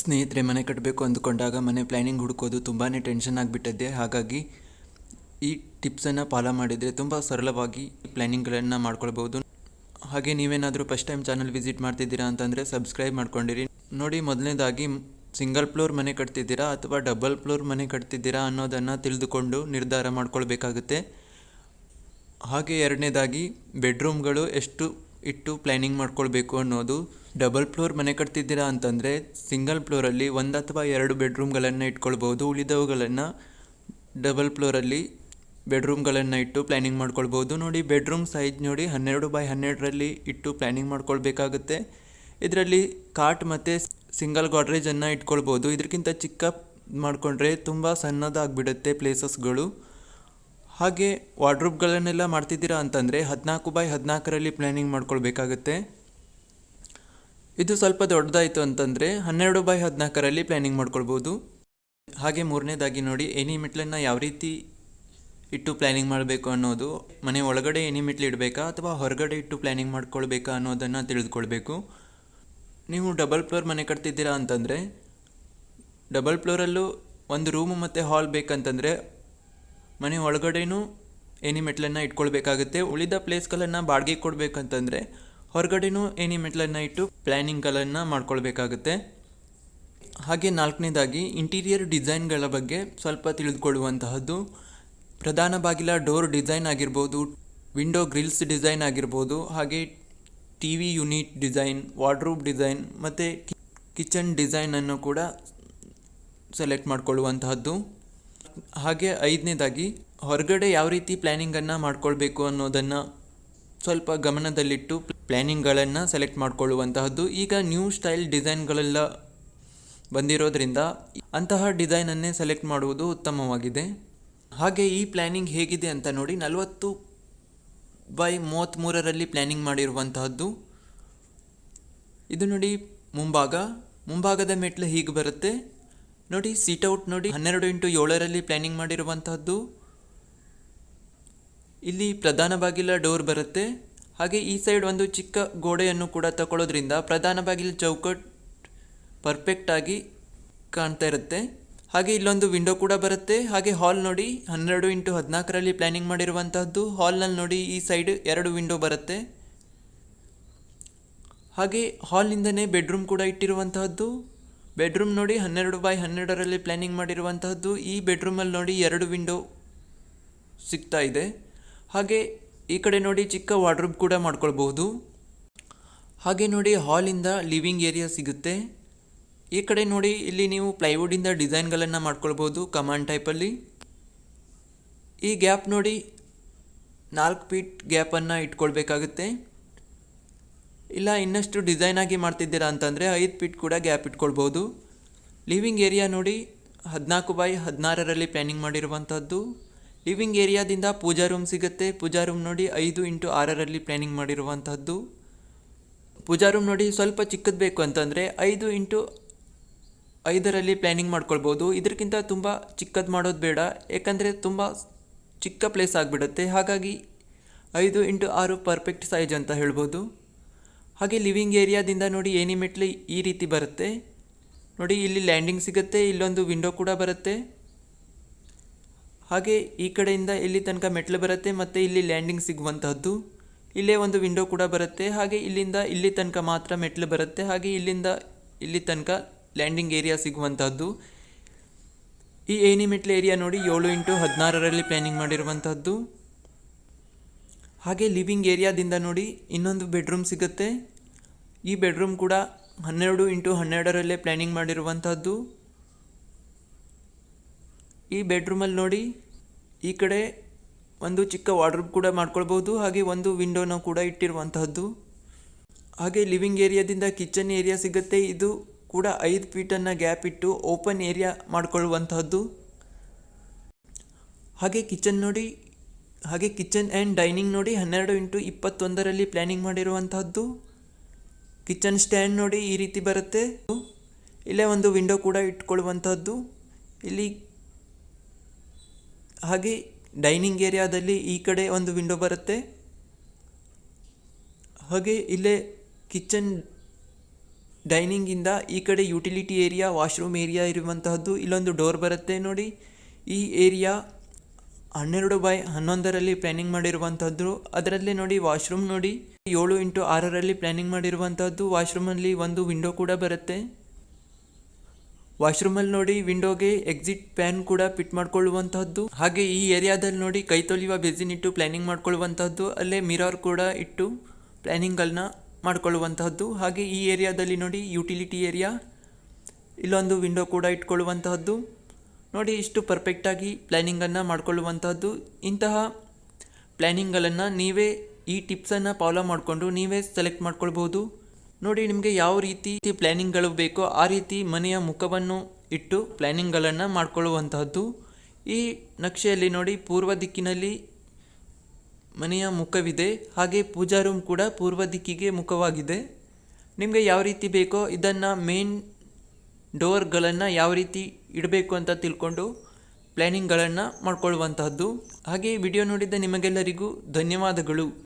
ಸ್ನೇಹಿತರೆ, ಮನೆ ಕಟ್ಟಬೇಕು ಅಂದುಕೊಂಡಾಗ ಮನೆ ಪ್ಲ್ಯಾನಿಂಗ್ ಹುಡುಕೋದು ತುಂಬಾ ಟೆನ್ಷನ್ ಆಗಿಬಿಟ್ಟಿದೆ ಹಾಗಾಗಿ ಈ ಟಿಪ್ಸನ್ನು ಫಾಲೋ ಮಾಡಿದರೆ ತುಂಬ ಸರಳವಾಗಿ ಪ್ಲ್ಯಾನಿಂಗ್ಗಳನ್ನು ಮಾಡ್ಕೊಳ್ಬೋದು. ಹಾಗೆ ನೀವೇನಾದರೂ ಫಸ್ಟ್ ಟೈಮ್ ಚಾನಲ್ ವಿಸಿಟ್ ಮಾಡ್ತಿದ್ದೀರಾ ಅಂತಂದರೆ ಸಬ್ಸ್ಕ್ರೈಬ್ ಮಾಡ್ಕೊಂಡಿರಿ. ನೋಡಿ, ಮೊದಲನೇದಾಗಿ ಸಿಂಗಲ್ ಫ್ಲೋರ್ ಮನೆ ಕಟ್ತಿದ್ದೀರಾ ಅಥವಾ ಡಬಲ್ ಫ್ಲೋರ್ ಮನೆ ಕಟ್ತಿದ್ದೀರಾ ಅನ್ನೋದನ್ನು ತಿಳಿದುಕೊಂಡು ನಿರ್ಧಾರ ಮಾಡ್ಕೊಳ್ಬೇಕಾಗುತ್ತೆ. ಹಾಗೆ ಎರಡನೇದಾಗಿ ಬೆಡ್ರೂಮ್ಗಳು ಎಷ್ಟು ಇಟ್ಟು ಪ್ಲ್ಯಾನಿಂಗ್ ಮಾಡ್ಕೊಳ್ಬೇಕು ಅನ್ನೋದು ಡಬಲ್ ಫ್ಲೋರ್ ಮನೆ ಕಟ್ತಿದ್ದೀರಾ ಅಂತಂದರೆ ಸಿಂಗಲ್ ಫ್ಲೋರಲ್ಲಿ ಒಂದು ಅಥವಾ ಎರಡು ಬೆಡ್ರೂಮ್ಗಳನ್ನು ಇಟ್ಕೊಳ್ಬೋದು, ಉಳಿದವುಗಳನ್ನು ಡಬಲ್ ಫ್ಲೋರಲ್ಲಿ ಬೆಡ್ರೂಮ್ಗಳನ್ನು ಇಟ್ಟು ಪ್ಲ್ಯಾನಿಂಗ್ ಮಾಡ್ಕೊಳ್ಬೋದು. ನೋಡಿ ಬೆಡ್ರೂಮ್ ಸೈಜ್ ನೋಡಿ ಹನ್ನೆರಡು ಬೈ ಹನ್ನೆರಡರಲ್ಲಿ ಇಟ್ಟು ಪ್ಲ್ಯಾನಿಂಗ್ ಮಾಡ್ಕೊಳ್ಬೇಕಾಗುತ್ತೆ. ಇದರಲ್ಲಿ ಕಾಟ್ ಮತ್ತು ಸಿಂಗಲ್ ಗಾಡ್ರೇಜನ್ನು ಇಟ್ಕೊಳ್ಬೋದು. ಇದಕ್ಕಿಂತ ಚಿಕ್ಕ ಮಾಡಿಕೊಂಡ್ರೆ ತುಂಬ ಸಣ್ಣದಾಗಿಬಿಡುತ್ತೆ ಪ್ಲೇಸಸ್ಗಳು ಹಾಗೆ ವಾರ್ಡ್ರೂಬ್ಗಳನ್ನೆಲ್ಲ ಮಾಡ್ತಿದ್ದೀರಾ ಅಂತಂದರೆ ಹದಿನಾಲ್ಕು ಬೈ ಹದಿನಾಲ್ಕರಲ್ಲಿ ಪ್ಲ್ಯಾನಿಂಗ್ ಮಾಡ್ಕೊಳ್ಬೇಕಾಗತ್ತೆ. ಇದು ಸ್ವಲ್ಪ ದೊಡ್ಡದಾಯಿತು ಅಂತಂದರೆ ಹನ್ನೆರಡು ಬೈ ಹದಿನಾಲ್ಕರಲ್ಲಿ ಪ್ಲ್ಯಾನಿಂಗ್ ಮಾಡ್ಕೊಳ್ಬೋದು. ಹಾಗೆ ಮೂರನೇದಾಗಿ ನೋಡಿ, ಎನಿ ಮೆಟ್ಲನ್ನು ಯಾವ ರೀತಿ ಇಟ್ಟು ಪ್ಲ್ಯಾನಿಂಗ್ ಮಾಡಬೇಕು ಅನ್ನೋದು, ಮನೆ ಒಳಗಡೆ ಎನಿ ಮೆಟ್ಲು ಇಡಬೇಕಾ ಅಥವಾ ಹೊರಗಡೆ ಇಟ್ಟು ಪ್ಲ್ಯಾನಿಂಗ್ ಮಾಡ್ಕೊಳ್ಬೇಕಾ ಅನ್ನೋದನ್ನು ತಿಳಿದುಕೊಳ್ಬೇಕು. ನೀವು ಡಬಲ್ ಫ್ಲೋರ್ ಮನೆ ಕಟ್ತಿದ್ದೀರಾ ಅಂತಂದರೆ ಡಬಲ್ ಫ್ಲೋರಲ್ಲೂ ಒಂದು ರೂಮು ಮತ್ತು ಹಾಲ್ ಬೇಕಂತಂದರೆ ಮನೆ ಒಳಗಡೆನೂ ಏನಿ ಮೆಟ್ಲನ್ನು ಇಟ್ಕೊಳ್ಬೇಕಾಗುತ್ತೆ. ಉಳಿದ ಪ್ಲೇಸ್ಗಳನ್ನು ಬಾಡಿಗೆ ಕೊಡಬೇಕಂತಂದರೆ ಹೊರಗಡೆನೂ ಏನಿ ಮೆಟ್ಲನ್ನು ಇಟ್ಟು ಪ್ಲ್ಯಾನಿಂಗ್ಗಳನ್ನು ಮಾಡ್ಕೊಳ್ಬೇಕಾಗುತ್ತೆ. ಹಾಗೆ ನಾಲ್ಕನೇದಾಗಿ ಇಂಟೀರಿಯರ್ ಡಿಸೈನ್ಗಳ ಬಗ್ಗೆ ಸ್ವಲ್ಪ ತಿಳಿದುಕೊಳ್ಳುವಂತಹದ್ದು. ಪ್ರಧಾನ ಬಾಗಿಲ, ಡೋರ್ ಡಿಸೈನ್ ಆಗಿರ್ಬೋದು, ವಿಂಡೋ ಗ್ರಿಲ್ಸ್ ಡಿಸೈನ್ ಆಗಿರ್ಬೋದು, ಹಾಗೆ T V unit design, wardrobe design ಮತ್ತು ಕಿಚನ್ ಡಿಸೈನನ್ನು ಕೂಡ ಸೆಲೆಕ್ಟ್ ಮಾಡ್ಕೊಳ್ಳುವಂತಹದ್ದು. ಹಾಗೆ ಐದನೇದಾಗಿ, ಹೊರಗಡೆ ಯಾವ ರೀತಿ ಪ್ಲ್ಯಾನಿಂಗನ್ನು ಮಾಡಿಕೊಳ್ಬೇಕು ಅನ್ನೋದನ್ನು ಸ್ವಲ್ಪ ಗಮನದಲ್ಲಿಟ್ಟು ಪ್ಲ್ಯಾನಿಂಗ್ಗಳನ್ನು ಸೆಲೆಕ್ಟ್ ಮಾಡಿಕೊಳ್ಳುವಂತಹದ್ದು. ಈಗ ನ್ಯೂ ಸ್ಟೈಲ್ ಡಿಸೈನ್ಗಳೆಲ್ಲ ಬಂದಿರೋದ್ರಿಂದ ಅಂತಹ ಡಿಸೈನನ್ನೇ ಸೆಲೆಕ್ಟ್ ಮಾಡುವುದು ಉತ್ತಮವಾಗಿದೆ. ಹಾಗೆ ಈ ಪ್ಲ್ಯಾನಿಂಗ್ ಹೇಗಿದೆ ಅಂತ ನೋಡಿ, ನಲವತ್ತು ಬೈ ಮೂವತ್ತ್ಮೂರರಲ್ಲಿ ಪ್ಲ್ಯಾನಿಂಗ್ ಮಾಡಿರುವಂತಹದ್ದು. ಇದು ನೋಡಿ ಮುಂಭಾಗ. ಮುಂಭಾಗದ ಮೆಟ್ಲು ಹೀಗೆ ಬರುತ್ತೆ. ನೋಡಿ ಸೀಟ್ ಔಟ್ ನೋಡಿ, ಹನ್ನೆರಡು ಇಂಟು ಏಳರಲ್ಲಿ ಪ್ಲಾನಿಂಗ್ ಮಾಡಿರುವಂತಹದ್ದು. ಇಲ್ಲಿ ಪ್ರಧಾನ ಬಾಗಿಲ ಡೋರ್ ಬರುತ್ತೆ. ಹಾಗೆ ಈ ಸೈಡ್ ಒಂದು ಚಿಕ್ಕ ಗೋಡೆಯನ್ನು ಕೂಡ ತಗೊಳ್ಳೋದ್ರಿಂದ ಪ್ರಧಾನ ಬಾಗಿಲ ಚೌಕಟ್ ಪರ್ಫೆಕ್ಟಾಗಿ ಕಾಣ್ತಾ ಇರುತ್ತೆ. ಹಾಗೆ ಇಲ್ಲೊಂದು ವಿಂಡೋ ಕೂಡ ಬರುತ್ತೆ. ಹಾಗೆ ಹಾಲ್ ನೋಡಿ, ಹನ್ನೆರಡು ಇಂಟು ಹದಿನಾಲ್ಕರಲ್ಲಿ ಪ್ಲ್ಯಾನಿಂಗ್ ಮಾಡಿರುವಂತಹದ್ದು. ಹಾಲ್ನಲ್ಲಿ ನೋಡಿ ಈ ಸೈಡ್ ಎರಡು ವಿಂಡೋ ಬರುತ್ತೆ. ಹಾಗೆ ಹಾಲ್ನಿಂದನೇ ಬೆಡ್ರೂಮ್ ಕೂಡ ಇಟ್ಟಿರುವಂತಹದ್ದು. ಬೆಡ್ರೂಮ್ ನೋಡಿ ಹನ್ನೆರಡು ಬೈ ಹನ್ನೆರಡರಲ್ಲಿ ಪ್ಲ್ಯಾನಿಂಗ್ ಮಾಡಿರುವಂತಹದ್ದು ಈ ಬೆಡ್ರೂಮಲ್ಲಿ ನೋಡಿ ಎರಡು ವಿಂಡೋ ಸಿಗ್ತಾ ಇದೆ. ಹಾಗೆ ಈ ಕಡೆ ನೋಡಿ ಚಿಕ್ಕ ವಾರ್ಡ್ರೂಬ್ ಕೂಡ ಮಾಡ್ಕೊಳ್ಬಹುದು. ಹಾಗೆ ನೋಡಿ ಹಾಲಿಂದ ಲಿವಿಂಗ್ ಏರಿಯಾ ಸಿಗುತ್ತೆ. ಈ ಕಡೆ ನೋಡಿ ಇಲ್ಲಿ ನೀವು ಪ್ಲೈವುಡಿಂದ ಡಿಸೈನ್ಗಳನ್ನು ಮಾಡ್ಕೊಳ್ಬೋದು ಕಮಾಂಡ್ ಟೈಪಲ್ಲಿ. ಈ ಗ್ಯಾಪ್ ನೋಡಿ ನಾಲ್ಕು ಫೀಟ್ ಗ್ಯಾಪನ್ನು ಇಟ್ಕೊಳ್ಬೇಕಾಗುತ್ತೆ. ಇಲ್ಲ, ಇನ್ನಷ್ಟು ಡಿಸೈನ್ ಆಗಿ ಮಾಡ್ತಿದ್ದೀರಾ ಅಂತಂದರೆ ಐದು ಫೀಟ್ ಕೂಡ ಗ್ಯಾಪ್ ಇಟ್ಕೊಳ್ಬೋದು. ಲಿವಿಂಗ್ ಏರಿಯಾ ನೋಡಿ ಹದಿನಾಲ್ಕು ಬೈ ಹದಿನಾರರಲ್ಲಿ ಪ್ಲ್ಯಾನಿಂಗ್ ಮಾಡಿರುವಂಥದ್ದು. ಲಿವಿಂಗ್ ಏರಿಯಾದಿಂದ ಪೂಜಾ ರೂಮ್ ಸಿಗುತ್ತೆ. ಪೂಜಾ ರೂಮ್ ನೋಡಿ ಐದು ಇಂಟು ಆರರಲ್ಲಿ ಪ್ಲ್ಯಾನಿಂಗ್ ಮಾಡಿರುವಂಥದ್ದು. ಪೂಜಾ ರೂಮ್ ನೋಡಿ ಸ್ವಲ್ಪ ಚಿಕ್ಕದು ಬೇಕು ಅಂತಂದರೆ ಐದು ಇಂಟು ಐದರಲ್ಲಿ ಪ್ಲ್ಯಾನಿಂಗ್ ಮಾಡ್ಕೊಳ್ಬೋದು. ಇದಕ್ಕಿಂತ ತುಂಬ ಚಿಕ್ಕದು ಮಾಡೋದು ಬೇಡ. ಏಕೆಂದರೆ ತುಂಬ ಚಿಕ್ಕ ಪ್ಲೇಸ್ ಆಗಿಬಿಡುತ್ತೆ. ಹಾಗಾಗಿ ಐದು ಇಂಟು ಆರು ಪರ್ಫೆಕ್ಟ್ ಸೈಜ್ ಅಂತ ಹೇಳ್ಬೋದು. ಹಾಗೆ ಲಿವಿಂಗ್ ಏರಿಯಾದಿಂದ ನೋಡಿ ಏನಿ ಮೆಟ್ಲು ಈ ರೀತಿ ಬರುತ್ತೆ. ನೋಡಿ ಇಲ್ಲಿ ಲ್ಯಾಂಡಿಂಗ್ ಸಿಗುತ್ತೆ, ಇಲ್ಲೊಂದು ವಿಂಡೋ ಕೂಡ ಬರುತ್ತೆ. ಹಾಗೆ ಈ ಕಡೆಯಿಂದ ಇಲ್ಲಿ ತನಕ ಮೆಟ್ಲು ಬರುತ್ತೆ ಮತ್ತು ಇಲ್ಲಿ ಲ್ಯಾಂಡಿಂಗ್ ಸಿಗುವಂತಹದ್ದು. ಇಲ್ಲೇ ಒಂದು ವಿಂಡೋ ಕೂಡ ಬರುತ್ತೆ, ಹಾಗೆ ಇಲ್ಲಿಂದ ಇಲ್ಲಿ ತನಕ ಮಾತ್ರ ಮೆಟ್ಲು ಬರುತ್ತೆ, ಹಾಗೆ ಇಲ್ಲಿಂದ ಇಲ್ಲಿ ತನಕ ಲ್ಯಾಂಡಿಂಗ್ ಏರಿಯಾ ಸಿಗುವಂತಹದ್ದು. ಈ ಏನಿ ಮೆಟ್ಲು ಏರಿಯಾ ನೋಡಿ ಏಳು ಇಂಟು ಹದಿನಾರರಲ್ಲಿ ಪ್ಲ್ಯಾನಿಂಗ್ ಮಾಡಿರುವಂತಹದ್ದು. ಹಾಗೆ ಲಿವಿಂಗ್ ಏರಿಯಾದಿಂದ ನೋಡಿ ಇನ್ನೊಂದು ಬೆಡ್ರೂಮ್ ಸಿಗುತ್ತೆ. ಈ ಬೆಡ್ರೂಮ್ ಕೂಡ ಹನ್ನೆರಡು ಇಂಟು ಹನ್ನೆರಡರಲ್ಲೇ ಪ್ಲ್ಯಾನಿಂಗ್ ಮಾಡಿರುವಂಥದ್ದು ಈ ಬೆಡ್ರೂಮಲ್ಲಿ ನೋಡಿ ಈ ಕಡೆ ಒಂದು ಚಿಕ್ಕ ವಾರ್ಡ್ರೂಬ್ ಕೂಡ ಮಾಡ್ಕೊಳ್ಬೋದು ಹಾಗೆ ಒಂದು ವಿಂಡೋನ ಕೂಡ ಇಟ್ಟಿರುವಂತಹದ್ದು. ಹಾಗೆ ಲಿವಿಂಗ್ ಏರಿಯಾದಿಂದ ಕಿಚನ್ ಏರಿಯಾ ಸಿಗುತ್ತೆ. ಇದು ಕೂಡ ಐದು ಫೀಟನ್ನು ಗ್ಯಾಪ್ ಇಟ್ಟು ಓಪನ್ ಏರಿಯಾ ಮಾಡ್ಕೊಳ್ಳುವಂತಹದ್ದು. ಹಾಗೆ ಕಿಚನ್ ನೋಡಿ ಹಾಗೆ ಕಿಚನ್ ಆ್ಯಂಡ್ ಡೈನಿಂಗ್ ನೋಡಿ ಹನ್ನೆರಡು ಇಂಟು ಇಪ್ಪತ್ತೊಂದರಲ್ಲಿ ಪ್ಲ್ಯಾನಿಂಗ್ ಮಾಡಿರುವಂತಹದ್ದು. ಕಿಚನ್ ಸ್ಟ್ಯಾಂಡ್ ನೋಡಿ ಈ ರೀತಿ ಬರುತ್ತೆ. ಇಲ್ಲೇ ಒಂದು ವಿಂಡೋ ಕೂಡ ಇಟ್ಕೊಳ್ಳುವಂಥದ್ದು ಇಲ್ಲಿ ಹಾಗೆ ಡೈನಿಂಗ್ ಏರಿಯಾದಲ್ಲಿ ಈ ಕಡೆ ಒಂದು ವಿಂಡೋ ಬರುತ್ತೆ. ಹಾಗೆ ಇಲ್ಲೇ ಕಿಚನ್ ಡೈನಿಂಗಿಂದ ಈ ಕಡೆ ಯುಟಿಲಿಟಿ ಏರಿಯಾ ವಾಶ್ರೂಮ್ ಏರಿಯಾ ಇರುವಂತಹದ್ದು. ಇಲ್ಲೊಂದು ಡೋರ್ ಬರುತ್ತೆ ನೋಡಿ. ಈ ಏರಿಯಾ ಹನ್ನೆರಡು ಬೈ ಹನ್ನೊಂದರಲ್ಲಿ ಪ್ಲ್ಯಾನಿಂಗ್ ಮಾಡಿರುವಂಥದ್ದು ಅದರಲ್ಲಿ ನೋಡಿ ವಾಶ್ರೂಮ್ ನೋಡಿ. ಏಳು ಇಂಟು ಆರರಲ್ಲಿ ಪ್ಲ್ಯಾನಿಂಗ್ ಮಾಡಿರುವಂಥದ್ದು ವಾಶ್ರೂಮಲ್ಲಿ ಒಂದು ವಿಂಡೋ ಕೂಡ ಬರುತ್ತೆ. ವಾಶ್ರೂಮಲ್ಲಿ ನೋಡಿ ವಿಂಡೋಗೆ ಎಕ್ಸಿಟ್ ಪ್ಯಾನ್ ಕೂಡ ಫಿಟ್ ಮಾಡ್ಕೊಳ್ಳುವಂಥದ್ದು ಹಾಗೆ ಈ ಏರಿಯಾದಲ್ಲಿ ನೋಡಿ ಕೈ ತೊಲಿಯುವ ಬೇಸಿನ್ ಇಟ್ಟು ಪ್ಲ್ಯಾನಿಂಗ್ ಮಾಡ್ಕೊಳ್ಳುವಂಥದ್ದು ಅಲ್ಲೇ ಮಿರರ್ ಕೂಡ ಇಟ್ಟು ಪ್ಲ್ಯಾನಿಂಗನ್ನು ಮಾಡ್ಕೊಳ್ಳುವಂಥದ್ದು ಹಾಗೆ ಈ ಏರಿಯಾದಲ್ಲಿ ನೋಡಿ ಯುಟಿಲಿಟಿ ಏರಿಯಾ ಇಲ್ಲೊಂದು ವಿಂಡೋ ಕೂಡ ಇಟ್ಕೊಳ್ಳುವಂತಹದ್ದು. ನೋಡಿ, ಇಷ್ಟು ಪರ್ಫೆಕ್ಟಾಗಿ ಪ್ಲ್ಯಾನಿಂಗನ್ನು ಮಾಡಿಕೊಳ್ಳುವಂಥದ್ದು ಇಂತಹ ಪ್ಲ್ಯಾನಿಂಗ್ಗಳನ್ನು ನೀವೇ ಈ ಟಿಪ್ಸನ್ನು ಫಾಲೋ ಮಾಡಿಕೊಂಡು ನೀವೇ ಸೆಲೆಕ್ಟ್ ಮಾಡ್ಕೊಳ್ಬೋದು. ನೋಡಿ, ನಿಮಗೆ ಯಾವ ರೀತಿ ಪ್ಲ್ಯಾನಿಂಗ್ಗಳು ಬೇಕೋ ಆ ರೀತಿ ಮನೆಯ ಮುಖವನ್ನು ಇಟ್ಟು ಪ್ಲ್ಯಾನಿಂಗ್ಗಳನ್ನು ಮಾಡಿಕೊಳ್ಳುವಂತಹದ್ದು. ಈ ನಕ್ಷೆಯಲ್ಲಿ ನೋಡಿ, ಪೂರ್ವ ದಿಕ್ಕಿನಲ್ಲಿ ಮನೆಯ ಮುಖವಿದೆ, ಹಾಗೆ ಪೂಜಾ ರೂಮ್ ಕೂಡ ಪೂರ್ವ ದಿಕ್ಕಿಗೆ ಮುಖವಾಗಿದೆ. ನಿಮಗೆ ಯಾವ ರೀತಿ ಬೇಕೋ ಇದನ್ನು ಮೇನ್ ಡೋರ್ಗಳನ್ನು ಯಾವ ರೀತಿ ಇಡಬೇಕು ಅಂತ ತಿಳ್ಕೊಂಡು ಪ್ಲ್ಯಾನಿಂಗ್ಗಳನ್ನು ಮಾಡ್ಕೊಳ್ಳುವಂತಹದ್ದು. ಹಾಗೆ ವಿಡಿಯೋ ನೋಡಿದ ನಿಮಗೆಲ್ಲರಿಗೂ ಧನ್ಯವಾದಗಳು.